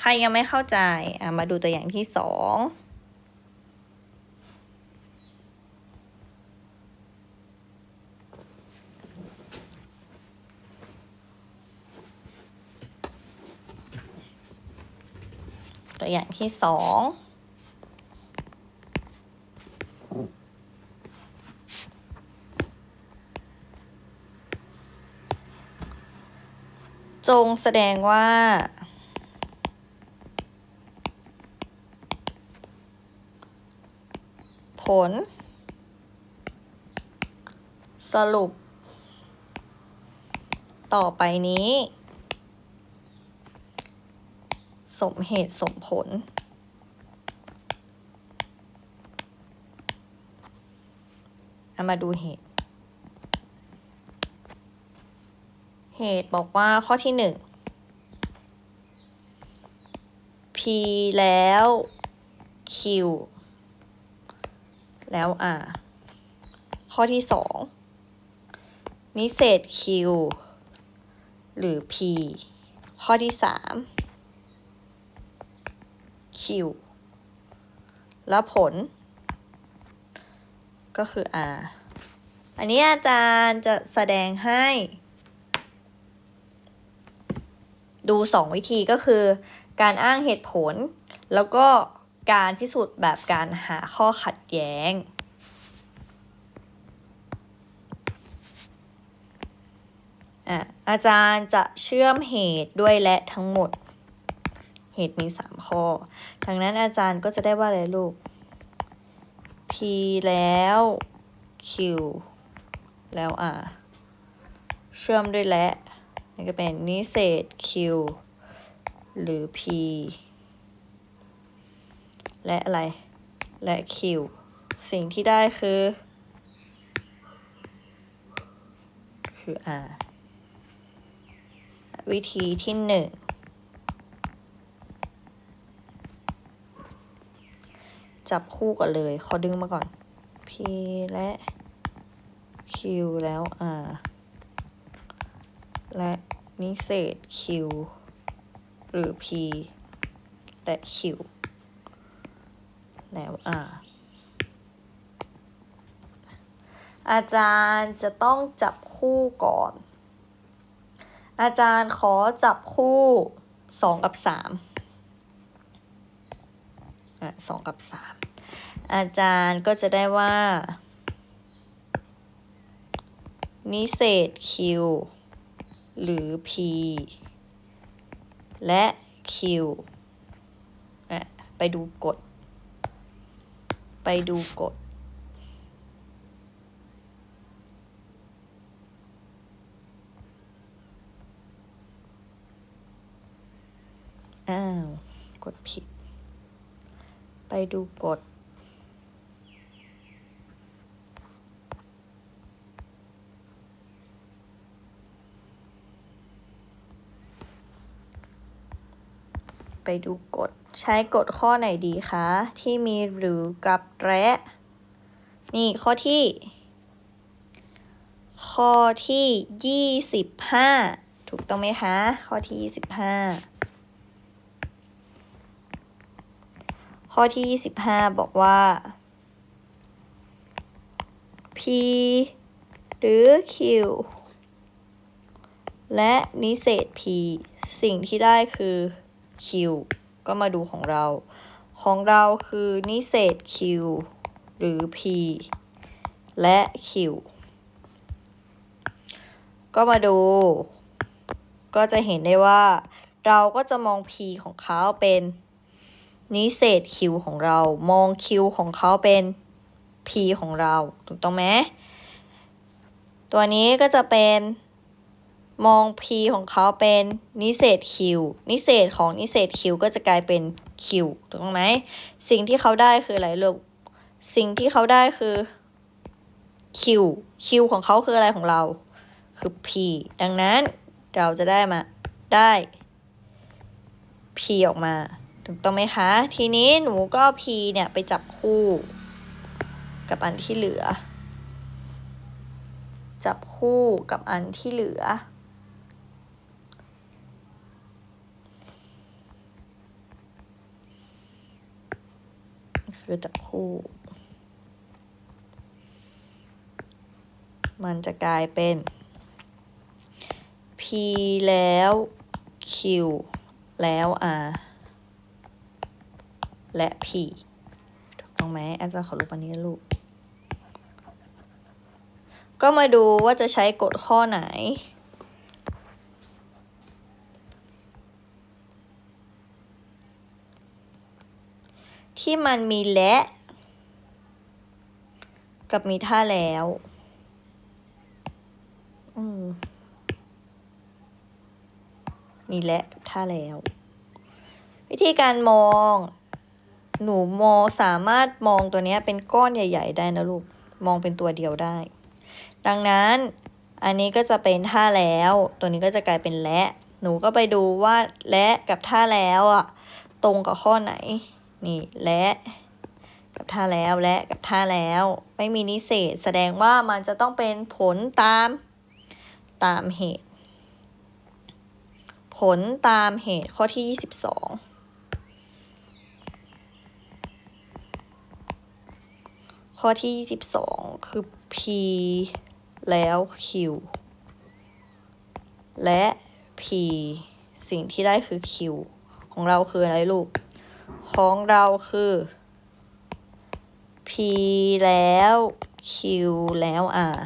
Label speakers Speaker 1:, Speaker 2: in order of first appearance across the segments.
Speaker 1: ใครยังไม่เข้าใจอะมาดูตัวอย่างที่สองตัวอย่างที่สองจงแสดงว่า ผล สรุป ต่อไปนี้ สมเหตุสมผล เอามาดูเหตุ เหตุบอกว่าข้อที่หนึ่ง P แล้ว Q แล้ว R ข้อที่สองนิเศษ Q หรือ P ข้อที่สาม Q แล้วผล ก็คือ R อันนี้อาจารย์จะแสดงให้ ดูสองวิธีก็คือ การอ้างเหตุผล แล้วก็ การพิสูจน์แบบการหาข้อขัดแย้งอะอาจารย์จะเชื่อมเหตุด้วยและทั้งหมด เหตุมีสามข้อ ดังนั้นอาจารย์ก็จะได้ว่าอะไรลูก P แล้ว Q แล้ว R เชื่อมด้วยและนี่ก็เป็นนิเศษ Q หรือ P และอะไร และ Q สิ่งที่ได้คือ คือ R วิธีที่หนึ่งจับคู่กันเลย ขอดึงมาก่อน P และ Q แล้ว R และนิเศษ Q หรือ P และ Q แล้ว R อาจารย์จะต้องจับคู่ก่อน อาจารย์ขอจับคู่สองกับสามอะสองกับสามอาจารย์ก็จะได้ว่า นิเศษ Q หรือ P และ Q อะไปดูกฎ ไปดูกฎอ้าวกดผิด ไปดูกฎไปดูกฎ ใช้กฎข้อไหนดีคะ ที่มีหรือกับและนี่ข้อที่ ข้อที่ยี่สิบห้าถูกต้องไหมคะ ข้อที่ยี่สิบห้าข้อที่25บอกว่า P หรือ Q และนิเศษ P สิ่งที่ได้คือ Q ก็มาดูของเรา ของเราคือนิเศษ Q หรือ P และ Q ก็มาดู ก็จะเห็นได้ว่า เราก็จะมอง P ของเขาเป็นนิเศษ Q ของเรา มอง Q ของเขาเป็น P ของเรา ถูกต้องไหม ตัวนี้ก็จะเป็น มอง P ของเขาเป็นนิเศษ Q นิเศษของนิเศษ Q ก็จะกลายเป็น Q ถูกต้องไหม สิ่งที่เขาได้คืออะไรลูกสิ่งที่เขาได้คือ Q Q ของเขาคืออะไรของเรา คือ P ดังนั้นเราจะได้มาได้ P ออกมา ถูกต้องไหมคะ ทีนี้หนูก็ P เนี่ยไปจับคู่กับอันที่เหลือ จับคู่กับอันที่เหลือ คือจับคู่ มันจะกลายเป็น p แล้ว q แล้ว r และ p ถูกต้องไหมอาจารย์ขอรูปอันนี้นะลูก ก็มาดูว่าจะใช้กฎข้อไหน ที่มันมีและ กับมีท่าแล้วมีและกับท่าแล้ว วิธีการมอง หนูมองสามารถมองตัวนี้เป็นก้อนใหญ่ ๆ ได้นะลูก มองเป็นตัวเดียวได้ ดังนั้นอันนี้ก็จะเป็นท่าแล้ว ตัวนี้ก็จะกลายเป็นและ หนูก็ไปดูว่าและกับท่าแล้วอะ ตรงกับข้อไหน นี่และกับท่าแล้วและกับท่าแล้ว ไม่มีนิเศษ แสดงว่ามันจะต้องเป็นผลตามตามเหตุ ผลตามเหตุข้อที่22ข้อที่22คือ p แล้ว q และ p สิ่งที่ได้คือ q ของเราคืออะไรลูก ของเราคือ p แล้ว q แล้ว r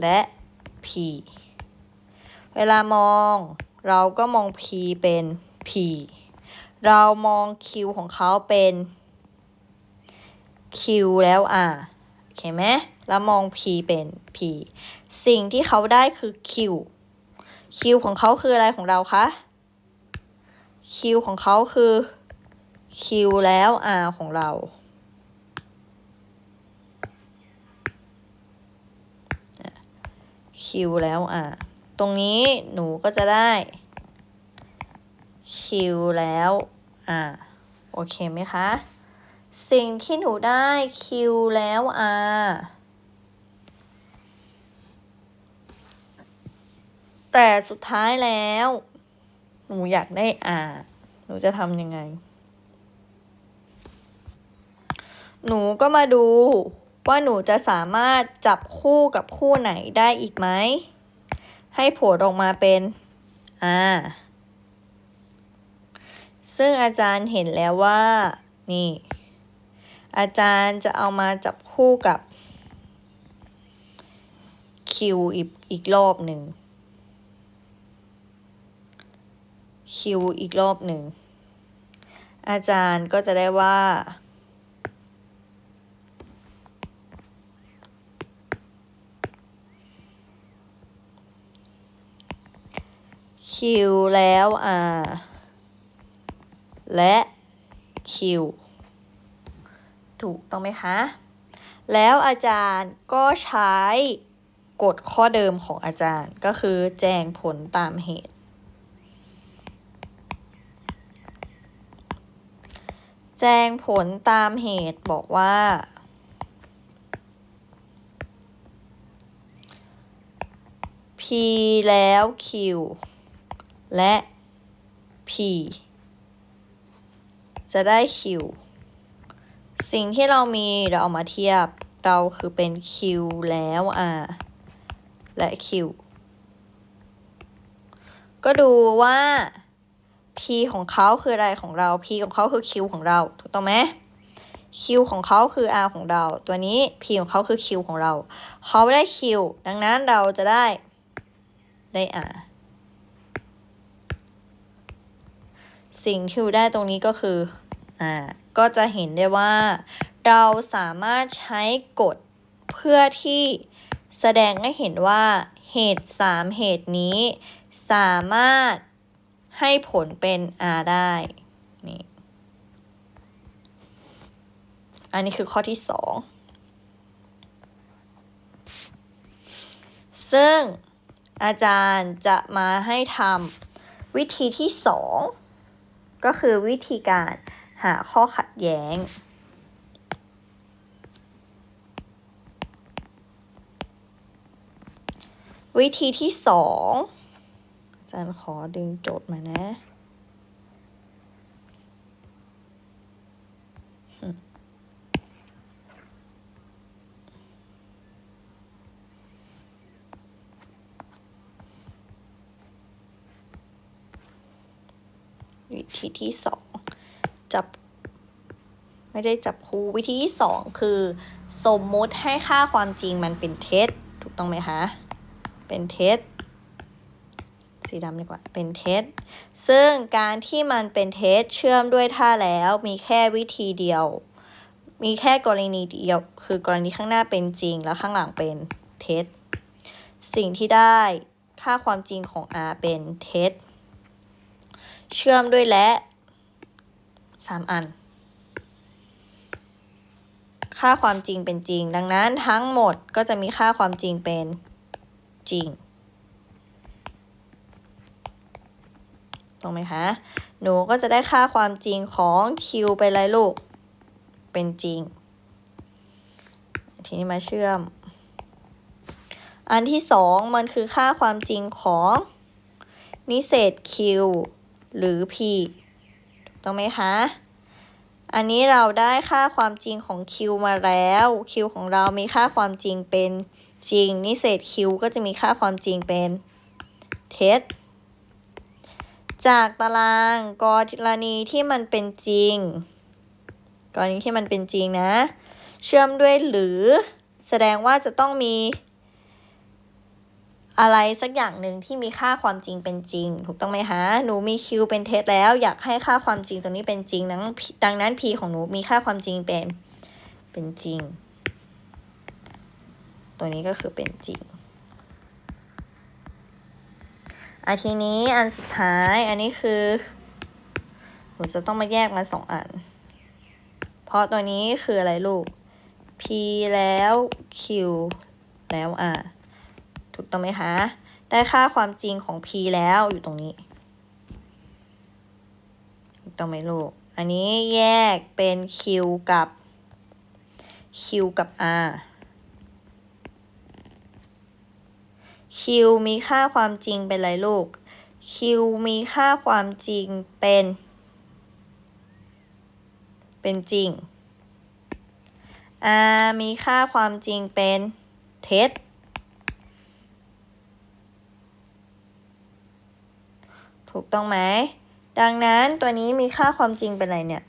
Speaker 1: และ p เวลามองเราก็มอง p เป็น p เรามอง q ของเขาเป็น q แล้ว r โอเคไหมแล้วมอง p เป็น p สิ่งที่เขาได้คือ q q ของเขาคืออะไรของเราคะ q ของเขาคือ q แล้ว r ของเรา q แล้ว r ตรงนี้หนูก็จะได้ q แล้ว r โอเคไหมคะ สิ่งที่หนูได้ q แล้ว r แต่สุดท้ายแล้ว หนูอยากได้ r หนูจะทำยังไง หนูก็มาดูว่าหนูจะสามารถจับคู่กับคู่ไหนได้อีกไหม ให้ผลออกมาเป็น r ซึ่งอาจารย์เห็นแล้วว่า นี่ อาจารย์จะเอามาจับคู่กับ Q อีกอีกรอบหนึ่ง Q อีกรอบหนึ่ง อาจารย์ก็จะได้ว่า Q แล้ว R และ Q ถูกต้องไหมคะ แล้วอาจารย์ก็ใช้กฎข้อเดิมของอาจารย์ก็คือแจ้งผลตามเหตุ จงผลตามเหตุบอกว่า P แล้ว Q และ P จะได้ Q สิ่งที่เรามีเราเอามาเทียบเราคือเป็น Q แล้ว R และ Q ก็ดูว่า P ของเขาคืออะไรของเรา P ของเขาคือ Q ของเรา ถูกต้องไหม Q ของเขาคือ R ของเรา ตัวนี้ P ของเขาคือ Q ของเรา เขาได้ Q ดังนั้นเราจะได้ได้ R สิ่งที่ได้ตรงนี้ก็คืออ่าก็จะเห็นได้ว่า เราสามารถใช้กฎเพื่อที่แสดงให้เห็นว่าเหตุสามเหตุนี้สามารถ ให้ผลเป็น R ได้นี่อันนี้คือข้อที่สองซึ่งอาจารย์จะมาให้ทำวิธีที่สองก็คือวิธีการหาข้อขัดแย้ง วิธีที่สอง จารย์ขอดึงโจทย์มานะ วิธีที่สองจับ ไม่ได้จับคู่วิธีที่สองคือ สมมุติให้ค่าความจริงมันเป็นเท็จ ถูกต้องไหมคะ เป็นเท็จ สีดำดีกว่า เป็นเท็จ ซึ่งการที่มันเป็นเท็จเชื่อมด้วยท่าแล้วมีแค่วิธีเดียว มีแค่กรณีเดียว คือกรณีข้างหน้าเป็นจริง แล้วข้างหลังเป็นเท็จ สิ่งที่ได้ค่าความจริงของ r เป็นเท็จ เชื่อมด้วยและสามอัน ค่าความจริงเป็นจริง ดังนั้นทั้งหมดก็จะมีค่าความจริงเป็นจริง ตรงไหมคะ หนูก็จะได้ค่าความจริงของ q ไปเลยลูก เป็นจริง ทีนี้มาเชื่อม อันที่สองมันคือค่าความจริงของ นิเศษ q หรือ p ถูกต้องไหมคะ อันนี้เราได้ค่าความจริงของ q มาแล้ว q ของเรามีค่าความจริงเป็นจริง นิเศษ q ก็จะมีค่าความจริงเป็นเท็จ จากตารางกรณีที่มันเป็นจริง กรณีที่มันเป็นจริงนะ เชื่อมด้วยหรือ แสดงว่าจะต้องมี อะไรสักอย่างหนึ่งที่มีค่าความจริงเป็นจริง ถูกต้องไหมคะหนูมี q เป็นเท็จแล้ว อยากให้ค่าความจริงตรงนี้เป็นจริงดังนั้นดังนั้น p ของหนูมีค่าความจริงเป็นเป็นจริง ตัวนี้ก็คือเป็นจริง อันทีนี้อันสุดท้ายอันนี้คือหนูจะต้องมาแยกมาสองอัน เพราะตัวนี้คืออะไรลูก p แล้ว q แล้ว r ถูกต้องไหมคะ ได้ค่าความจริงของ p แล้วอยู่ตรงนี้ ถูกต้องไหมลูก อันนี้แยกเป็น q กับ q กับ r q มีค่าความจริงเป็นไรลูก q มีค่าความจริงเป็น เป็นจริง r มีค่าความจริงเป็นเท็จ ถูกต้องไหม ดังนั้นตัวนี้มีค่าความจริงเป็นอะไรเนี่ย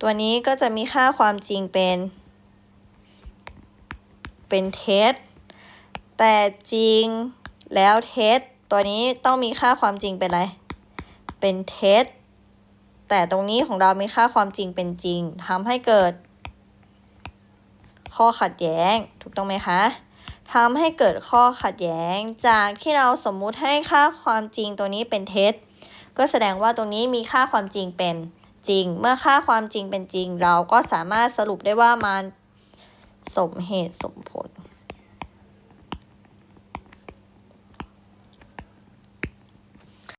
Speaker 1: ตัวนี้ก็จะมีค่าความจริงเป็น เป็นเท็จแต่จริงแล้วเท็จตัวนี้ต้องมีค่าความจริงเป็นอะไร เป็นเท็จแต่ตรงนี้ของเรามีค่าความจริงเป็นจริงทำให้เกิด ข้อขัดแย้งถูกต้องไหมคะทำให้เกิดข้อขัดแย้งจากที่เราสมมุติให้ค่าความจริงตัวนี้เป็นเท็จก็แสดงว่าตรงนี้มีค่าความจริงเป็นจริง เมื่อค่าความจริงเป็นจริง เราก็สามารถสรุปได้ว่ามัน สมเหตุสมผล